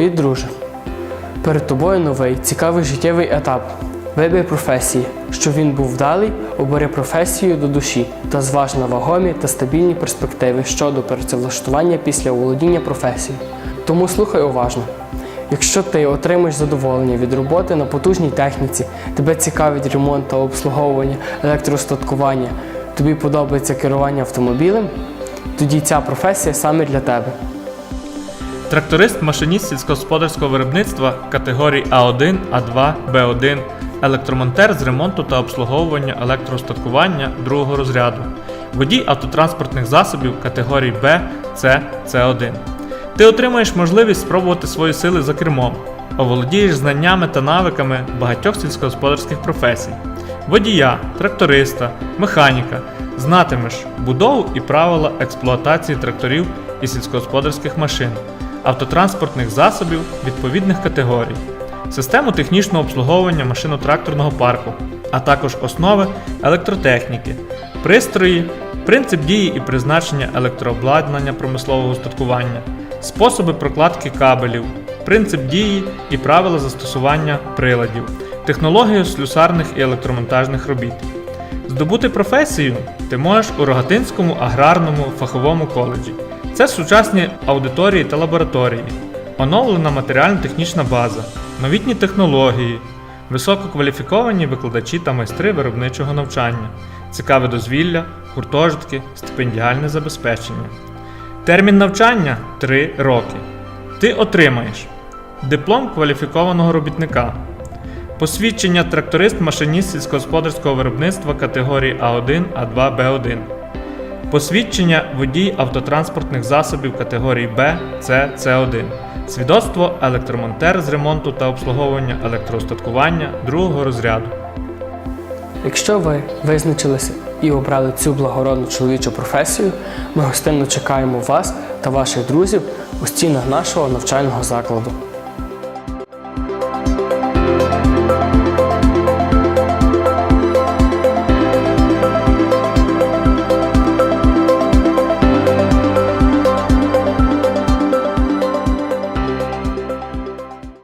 Привіт, друже! Перед тобою новий цікавий життєвий етап. Вибір професії. Щоб він був вдалий, обери професію до душі та зваж на вагомі та стабільні перспективи щодо працевлаштування після володіння професією. Тому слухай уважно. Якщо ти отримаєш задоволення від роботи на потужній техніці, тебе цікавить ремонт та обслуговування, електростаткування, тобі подобається керування автомобілем, тоді ця професія саме для тебе. Тракторист, машиніст сільськогосподарського виробництва категорій А1, А2, Б1, електромонтер з ремонту та обслуговування електростаткування другого розряду, водій автотранспортних засобів категорій Б, С, С1. Ти отримаєш можливість спробувати свої сили за кермом, оволодієш знаннями та навиками багатьох сільськогосподарських професій, водія, тракториста, механіка, знатимеш будову і правила експлуатації тракторів і сільськогосподарських машин, автотранспортних засобів відповідних категорій, систему технічного обслуговування машино-тракторного парку, а також основи електротехніки, пристрої, принцип дії і призначення електрообладнання промислового устаткування, способи прокладки кабелів, принцип дії і правила застосування приладів, технологію слюсарних і електромонтажних робіт. Здобути професію ти можеш у Рогатинському аграрному фаховому коледжі. Це сучасні аудиторії та лабораторії, оновлена матеріально-технічна база, новітні технології, висококваліфіковані викладачі та майстри виробничого навчання, цікаве дозвілля, гуртожитки, стипендіальне забезпечення. Термін навчання 3 роки. Ти отримаєш диплом кваліфікованого робітника, Посвідчення тракторист-машиніст сільськогосподарського виробництва категорії А1, А2, Б1. Посвідчення водій автотранспортних засобів категорії Б, С, С1. Свідоцтво електромонтер з ремонту та обслуговування електроустаткування другого розряду. Якщо ви визначилися і обрали цю благородну чоловічу професію, ми гостинно чекаємо вас та ваших друзів у стінах нашого навчального закладу.